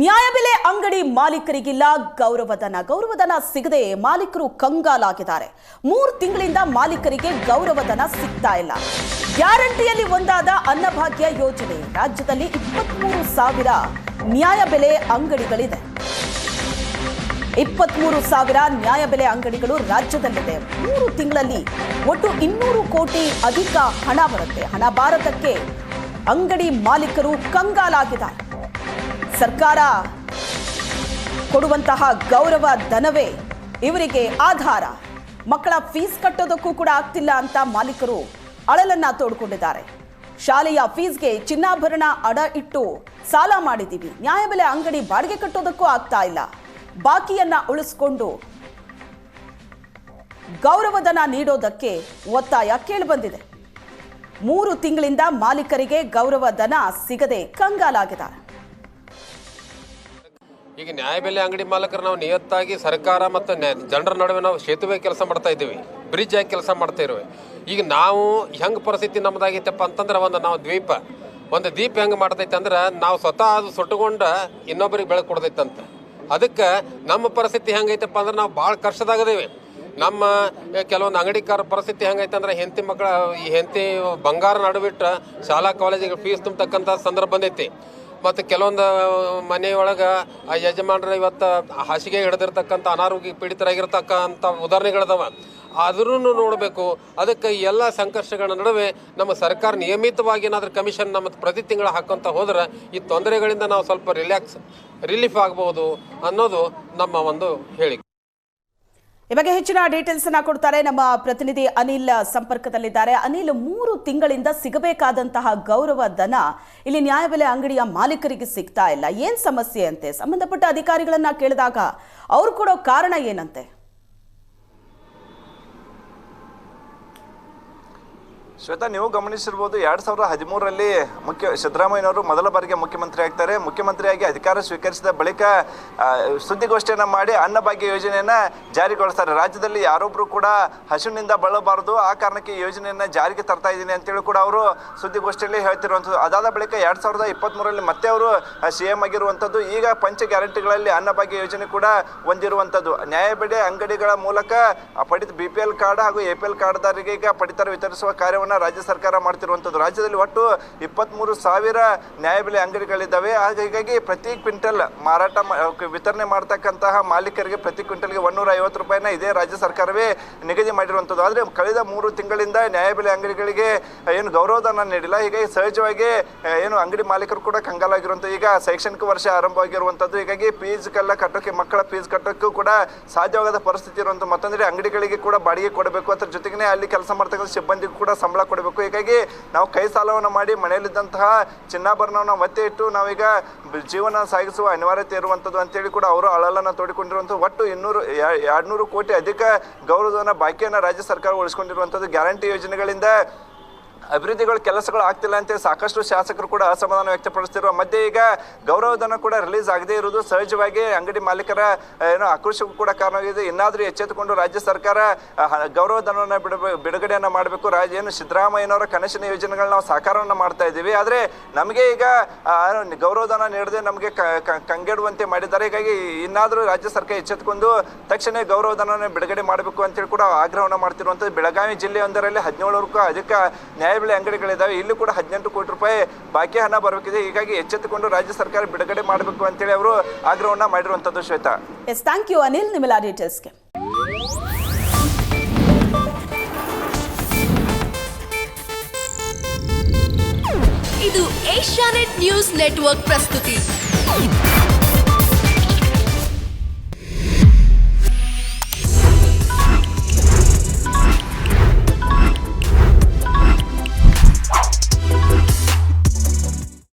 ನ್ಯಾಯಬೆಲೆ ಅಂಗಡಿ ಮಾಲೀಕರಿಗಿಲ್ಲ ಗೌರವಧನ. ಗೌರವಧನ ಸಿಗದೆ ಮಾಲೀಕರು ಕಂಗಾಲಾಗಿದ್ದಾರೆ. ಮೂರು ತಿಂಗಳಿಂದ ಮಾಲೀಕರಿಗೆ ಗೌರವಧನ ಸಿಗ್ತಾ ಇಲ್ಲ. ಗ್ಯಾರಂಟಿಯಲ್ಲಿ ಒಂದಾದ ಅನ್ನಭಾಗ್ಯ ಯೋಜನೆ. ರಾಜ್ಯದಲ್ಲಿ ಇಪ್ಪತ್ಮೂರು ಸಾವಿರ ನ್ಯಾಯಬೆಲೆ ಅಂಗಡಿಗಳಿದೆ. ಇಪ್ಪತ್ಮೂರು ಸಾವಿರ ನ್ಯಾಯಬೆಲೆ ಅಂಗಡಿಗಳು ರಾಜ್ಯದಲ್ಲಿದೆ. ಮೂರು ತಿಂಗಳಲ್ಲಿ ಒಟ್ಟು ಇನ್ನೂರು ಕೋಟಿ ಅಧಿಕ ಹಣ ಬರುತ್ತೆ. ಹಣ ಭಾರತಕ್ಕೆ ಅಂಗಡಿ ಮಾಲೀಕರು ಕಂಗಾಲಾಗಿದ್ದಾರೆ. ಸರ್ಕಾರ ಕೊಡುವಂತಹ ಗೌರವ ಧನವೇ ಇವರಿಗೆ ಆಧಾರ. ಮಕ್ಕಳ ಫೀಸ್ ಕಟ್ಟೋದಕ್ಕೂ ಕೂಡ ಆಗ್ತಿಲ್ಲ ಅಂತ ಮಾಲೀಕರು ಅಳಲನ್ನ ತೋಡ್ಕೊಂಡಿದ್ದಾರೆ. ಶಾಲೆಯ ಫೀಸ್ಗೆ ಚಿನ್ನಾಭರಣ ಅಡ ಇಟ್ಟು ಸಾಲ ಮಾಡಿದ್ದೀವಿ. ನ್ಯಾಯಬೆಲೆ ಅಂಗಡಿ ಬಾಡಿಗೆ ಕಟ್ಟೋದಕ್ಕೂ ಆಗ್ತಾ ಇಲ್ಲ. ಬಾಕಿಯನ್ನ ಉಳಿಸ್ಕೊಂಡು ಗೌರವಧನ ನೀಡೋದಕ್ಕೆ ಒತ್ತಾಯ ಕೇಳಿಬಂದಿದೆ. ಮೂರು ತಿಂಗಳಿಂದ ಮಾಲೀಕರಿಗೆ ಗೌರವ ಧನ ಸಿಗದೆ ಕಂಗಾಲಾಗಿದ್ದಾರೆ. ಈಗ ನ್ಯಾಯಬೆಲೆ ಅಂಗಡಿ ಮಾಲಕರು ನಾವು ನಿಯತ್ತಾಗಿ ಸರ್ಕಾರ ಮತ್ತು ಜನರ ನಡುವೆ ನಾವು ಸೇತುವೆ ಕೆಲಸ ಮಾಡ್ತಾ ಇದ್ದೀವಿ, ಬ್ರಿಡ್ಜ್ ಆಗಿ ಕೆಲಸ ಮಾಡ್ತಾ ಇರುವೆ ಈಗ ನಾವು ಹೆಂಗೆ ಪರಿಸ್ಥಿತಿ ನಮ್ಮದಾಗೈತಪ್ಪ ಅಂತಂದ್ರೆ ಒಂದು ನಾವು ದ್ವೀಪ, ಒಂದು ದೀಪ ಹೆಂಗೆ ಮಾಡ್ತೈತೆ ಅಂದ್ರೆ ನಾವು ಸ್ವತಃ ಅದು ಸುಟ್ಟುಕೊಂಡು ಇನ್ನೊಬ್ಬರಿಗೆ ಬೆಳಕು ಕೊಡ್ತೈತಂತ. ಅದಕ್ಕೆ ನಮ್ಮ ಪರಿಸ್ಥಿತಿ ಹೆಂಗೈತಪ್ಪ ಅಂದ್ರೆ ನಾವು ಭಾಳ ಕಷ್ಟದಾಗದೇವಿ. ನಮ್ಮ ಕೆಲವೊಂದು ಅಂಗಡಿಕಾರ ಪರಿಸ್ಥಿತಿ ಹೆಂಗೈತೆ ಅಂದ್ರೆ ಹೆಂಡತಿ ಮಕ್ಕಳ, ಈ ಹೆಂಡತಿ ಬಂಗಾರ ನಡುವಿಟ್ಟು ಶಾಲಾ, ಕಾಲೇಜಿಗೆ ಫೀಸ್ ತುಂಬತಕ್ಕಂಥ ಸಂದರ್ಭ ಬಂದೈತಿ. ಮತ್ತು ಕೆಲವೊಂದು ಮನೆಯೊಳಗೆ ಆ ಯಜಮಾನರು ಇವತ್ತು ಹಾಸಿಗೆ ಹಿಡಿದಿರ್ತಕ್ಕಂಥ ಅನಾರೋಗ್ಯ ಪೀಡಿತರಾಗಿರ್ತಕ್ಕಂಥ ಉದಾಹರಣೆಗಳಿದಾವೆ. ಆದ್ರೂ ನೋಡಬೇಕು, ಅದಕ್ಕೆ ಎಲ್ಲ ಸಂಕಷ್ಟಗಳ ನಡುವೆ ನಮ್ಮ ಸರ್ಕಾರ ನಿಯಮಿತವಾಗಿ ಏನಾದರೂ ಕಮಿಷನ್ ನಮ್ಮ ಪ್ರತಿ ತಿಂಗಳ ಹಾಕೊಂತ ಹೋದ್ರೆ ಈ ತೊಂದರೆಗಳಿಂದ ನಾವು ಸ್ವಲ್ಪ ರಿಲ್ಯಾಕ್ಸ್, ರಿಲೀಫ್ ಆಗ್ಬೋದು ಅನ್ನೋದು ನಮ್ಮ ಒಂದು ಹೇಳಿಕೆ. ಈ ಬಗ್ಗೆ ಹೆಚ್ಚಿನ ಡೀಟೇಲ್ಸ್ ಅನ್ನ ಕೊಡ್ತಾರೆ. ನಮ್ಮ ಪ್ರತಿನಿಧಿ ಅನಿಲ್ ಸಂಪರ್ಕದಲ್ಲಿದ್ದಾರೆ. ಅನಿಲ್, ಮೂರು ತಿಂಗಳಿಂದ ಸಿಗಬೇಕಾದಂತಹ ಗೌರವ ಧನ ಇಲ್ಲಿ ನ್ಯಾಯಬೆಲೆ ಅಂಗಡಿಯ ಮಾಲೀಕರಿಗೆ ಸಿಗ್ತಾ ಇಲ್ಲ. ಏನ್ ಸಮಸ್ಯೆ ಅಂತೆ? ಸಂಬಂಧಪಟ್ಟ ಅಧಿಕಾರಿಗಳನ್ನ ಕೇಳಿದಾಗ ಅವ್ರು ಕೊಡೋ ಕಾರಣ ಏನಂತೆ? ಶ್ವೇತಾ, ನೀವು ಗಮನಿಸಿರ್ಬೋದು ಎರಡು ಸಾವಿರದ ಹದಿಮೂರರಲ್ಲಿ ಮುಖ್ಯ ಸಿದ್ದರಾಮಯ್ಯನವರು ಮೊದಲ ಬಾರಿಗೆ ಮುಖ್ಯಮಂತ್ರಿ ಆಗ್ತಾರೆ. ಮುಖ್ಯಮಂತ್ರಿಯಾಗಿ ಅಧಿಕಾರ ಸ್ವೀಕರಿಸಿದ ಬಳಿಕ ಸುದ್ದಿಗೋಷ್ಠಿಯನ್ನು ಮಾಡಿ ಅನ್ನಭಾಗ್ಯ ಯೋಜನೆಯನ್ನು ಜಾರಿಗೊಳಿಸ್ತಾರೆ. ರಾಜ್ಯದಲ್ಲಿ ಯಾರೊಬ್ಬರು ಕೂಡ ಹಸುವಿನಿಂದ ಬಳಬಾರದು ಆ ಕಾರಣಕ್ಕೆ ಯೋಜನೆಯನ್ನು ಜಾರಿಗೆ ತರ್ತಾ ಇದ್ದೀನಿ ಅಂತೇಳಿ ಕೂಡ ಅವರು ಸುದ್ದಿಗೋಷ್ಠಿಯಲ್ಲಿ ಹೇಳ್ತಿರುವಂಥದ್ದು. ಅದಾದ ಬಳಿಕ ಎರಡು ಸಾವಿರದ ಇಪ್ಪತ್ತ್ಮೂರರಲ್ಲಿ ಮತ್ತೆ ಅವರು ಸಿ ಎಂ ಆಗಿರುವಂಥದ್ದು. ಈಗ ಪಂಚ ಗ್ಯಾರಂಟಿಗಳಲ್ಲಿ ಅನ್ನಭಾಗ್ಯ ಯೋಜನೆ ಕೂಡ ಹೊಂದಿರುವಂಥದ್ದು. ನ್ಯಾಯಬೆಡೆ ಅಂಗಡಿಗಳ ಮೂಲಕ ಪಡಿತ ಬಿ ಪಿ ಎಲ್ ಕಾರ್ಡ್ ಹಾಗೂ ಎ ಪಿ ಎಲ್ ಕಾರ್ಡ್ದಾರರಿಗೆ ಈಗ ಪಡಿತರ ವಿತರಿಸುವ ಕಾರ್ಯವನ್ನು ರಾಜ್ಯ ಸರ್ಕಾರ ಮಾಡ್ತಿರುವಂಥದ್ದು ರಾಜ್ಯದಲ್ಲಿ ಒಟ್ಟು ಇಪ್ಪತ್ತ್ಮೂರು ಸಾವಿರ ನ್ಯಾಯಬೆಲೆ ಅಂಗಡಿಗಳಿದ್ದಾವೆ. ಹಾಗಾಗಿ ಪ್ರತಿ ಕ್ವಿಂಟಲ್ ಮಾರಾಟ ವಿತರಣೆ ಮಾಡ್ತಕ್ಕಂತಹ ಮಾಲೀಕರಿಗೆ ಪ್ರತಿ ಕ್ವಿಂಟಲ್ಗೆ ಒಂದೂರ ಐವತ್ತು ರೂಪಾಯಿನ ಇದೇ ರಾಜ್ಯ ಸರ್ಕಾರವೇ ನಿಗದಿ ಮಾಡಿರುವಂಥದ್ದು ಆದರೆ ಕಳೆದ ಮೂರು ತಿಂಗಳಿಂದ ನ್ಯಾಯಬೆಲೆ ಅಂಗಡಿಗಳಿಗೆ ಏನು ಗೌರವಧನ ನೀಡಿಲ್ಲ. ಹೀಗಾಗಿ ಸಹಜವಾಗಿ ಏನು ಅಂಗಡಿ ಮಾಲೀಕರು ಕೂಡ ಕಂಗಾಲಾಗಿರುವಂಥ ಈಗ ಶೈಕ್ಷಣಿಕ ವರ್ಷ ಆರಂಭವಾಗಿರುವಂಥದ್ದು ಹೀಗಾಗಿ ಫೀಸ್ಗೆಲ್ಲ ಕಟ್ಟೋಕೆ, ಮಕ್ಕಳ ಫೀಸ್ ಕಟ್ಟೋಕ್ಕೂ ಕೂಡ ಸಾಧ್ಯವಾಗದ ಪರಿಸ್ಥಿತಿ ಇರುವಂಥ ಮತ್ತೊಂದರೆ ಅಂಗಡಿಗಳಿಗೆ ಕೂಡ ಬಾಡಿಗೆ ಕೊಡಬೇಕು. ಅದರ ಜೊತೆಗೆ ಅಲ್ಲಿ ಕೆಲಸ ಮಾಡ್ತಕ್ಕಂಥ ಸಿಬ್ಬಂದಿಗೂ ಕೂಡ ಸಂಬಳ ಕೊಡಬೇಕು. ಹೀಗಾಗಿ ನಾವು ಕೈ ಸಾಲವನ್ನು ಮಾಡಿ ಮನೆಯಲ್ಲಿದ್ದಂತಹ ಚಿನ್ನಾಭರಣವನ್ನು ಮತ್ತೆ ಇಟ್ಟು ನಾವೀಗ ಜೀವನ ಸಾಗಿಸುವ ಅನಿವಾರ್ಯತೆ ಇರುವಂಥದ್ದು ಅಂತೇಳಿ ಕೂಡ ಅವರು ಅಳಲನ್ನು ತೋಡಿಕೊಂಡಿರುವಂಥದ್ದು ಒಟ್ಟು ಇನ್ನೂರು ಎರಡ್ನೂರು ಕೋಟಿ ಅಧಿಕ ಗೌರವಧನ ಬಾಕಿಯನ್ನು ರಾಜ್ಯ ಸರ್ಕಾರ ಉಳಿಸ್ಕೊಂಡಿರುವಂಥದ್ದು ಗ್ಯಾರಂಟಿ ಯೋಜನೆಗಳಿಂದ ಅಭಿವೃದ್ಧಿಗಳು ಕೆಲಸಗಳು ಆಗ್ತಿಲ್ಲ ಅಂತ ಸಾಕಷ್ಟು ಶಾಸಕರು ಕೂಡ ಅಸಮಾಧಾನ ವ್ಯಕ್ತಪಡಿಸ್ತಿರುವ ಮಧ್ಯೆ ಈಗ ಗೌರವಧನ ಕೂಡ ರಿಲೀಸ್ ಆಗದೇ ಇರುವುದು ಸಹಜವಾಗಿ ಅಂಗಡಿ ಮಾಲೀಕರ ಏನು ಆಕ್ರೋಶಕ್ಕೂ ಕೂಡ ಕಾರಣವಾಗಿದೆ ಇನ್ನಾದರೂ ಎಚ್ಚೆತ್ತುಕೊಂಡು ರಾಜ್ಯ ಸರ್ಕಾರ ಗೌರವಧನವನ್ನು ಬಿಡಬೇಕು ಬಿಡುಗಡೆಯನ್ನು ಮಾಡಬೇಕು. ರಾಜ್ಯ ಏನು ಸಿದ್ದರಾಮಯ್ಯನವರ ಕನಸಿನ ಯೋಜನೆಗಳನ್ನ ನಾವು ಸಾಕಾರವನ್ನು ಮಾಡ್ತಾ ಇದ್ದೀವಿ. ಆದರೆ ನಮಗೆ ಈಗ ಗೌರವಧನ ನೀಡದೆ ನಮಗೆ ಕಂಗೆಡುವಂತೆ ಮಾಡಿದ್ದಾರೆ. ಹೀಗಾಗಿ ಇನ್ನಾದರೂ ರಾಜ್ಯ ಸರ್ಕಾರ ಎಚ್ಚೆತ್ತುಕೊಂಡು ತಕ್ಷಣ ಗೌರವಧನವನ್ನು ಬಿಡುಗಡೆ ಮಾಡಬೇಕು ಅಂತೇಳಿ ಕೂಡ ಆಗ್ರಹವನ್ನು ಮಾಡ್ತಿರುವಂಥದ್ದು. ಬೆಳಗಾವಿ ಜಿಲ್ಲೆಯೊಂದರಲ್ಲಿ ಹದಿನೇಳರಕ್ಕೂ ಅಧಿಕ ನ್ಯಾಯಬೆಲೆ ಅಂಗಡಿಗಳಿದ್ದಾವೆ ಇಲ್ಲೂ ಕೂಡ ಹದಿನೆಂಟು ಕೋಟಿ ರೂಪಾಯಿ ಬಾಕಿ ಹಣ ಬರಬೇಕಿದೆ. ಹೀಗಾಗಿ ಎಚ್ಚೆತ್ತುಕೊಂಡು ರಾಜ್ಯ ಸರ್ಕಾರ ಬಿಡುಗಡೆ ಮಾಡಬೇಕು ಅಂತೇಳಿ ಅವರು ಆಗ್ರಹವನ್ನ ಮಾಡಿರುವಂಥದ್ದು Shweta. Yes thank you Anil ನಿಮ್ಮೆಲ್ಲ ಡೀಟೇಲ್ಸ್ಗೆ ಇದು ಏಷ್ಯಾನೆಟ್ ನ್ಯೂಸ್ ನೆಟ್ವರ್ಕ್ ಪ್ರಸ್ತುತಿ.